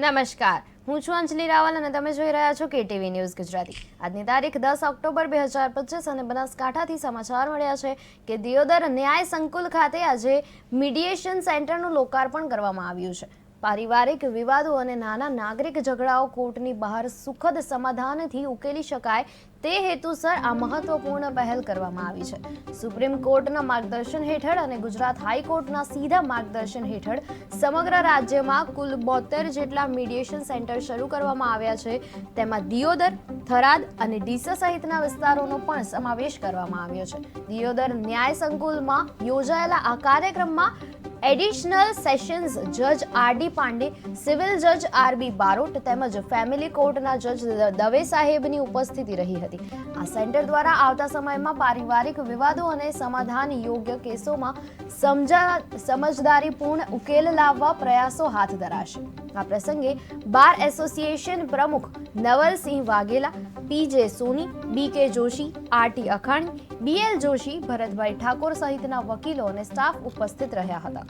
નમસ્કાર. હું છું અંજલિ રાવલ અને તમે જોઈ રહ્યા છો કેટીવી ન્યૂઝ ગુજરાતી. આજની તારીખ દસ ઓક્ટોબર બે હજાર પચીસ અને બનાસકાંઠાથી સમાચાર મળ્યા છે કે દિયોદર ન્યાય સંકુલ ખાતે આજે મીડિયેશન સેન્ટરનું લોકાર્પણ કરવામાં આવ્યું છે. પારિવારિક વિવાદો અને નાના નાગરિક ઝઘડાઓ કોર્ટની બહાર સુખદ સમાધાનથી ઉકેલી શકાય તે હેતુસર આ મહત્વપૂર્ણ પહેલ કરવામાં આવી છે. સુપ્રીમ કોર્ટના માર્ગદર્શન હેઠળ અને ગુજરાત હાઈકોર્ટના સીધા માર્ગદર્શન હેઠળ સમગ્ર રાજ્યમાં કુલ બોતેર જેટલા મીડિયેશન સેન્ટર શરૂ કરવામાં આવ્યા છે. તેમાં દિયોદર, થરાદ અને ડીસા સહિતના વિસ્તારોનો પણ સમાવેશ કરવામાં આવ્યો છે. દિયોદર ન્યાય સંકુલમાં યોજાયેલા આ કાર્યક્રમમાં એડિશનલ સેશન્સ જજ આર ડી પાંડે, સિવિલ જજ આર બી બારોટ તેમજ ફેમિલી કોર્ટના જજ દવે સાહેબની ઉપસ્થિતિ રહી હતી. આ સેન્ટર દ્વારા આવતા સમયમાં પારિવારિક વિવાદો અને સમાધાન યોગ્ય કેસોમાં સમજા, સમજદારીપૂર્ણ ઉકેલ લાવવા પ્રયાસો હાથ ધરાશે. આ પ્રસંગે બાર એસોસિએશન પ્રમુખ નવલસિંહ વાઘેલા, પી J Soni, B K Joshi, R T Akhani, B L Joshi, Bharatbhai Thakor સહિતના વકીલો અને સ્ટાફ ઉપસ્થિત રહ્યા હતા.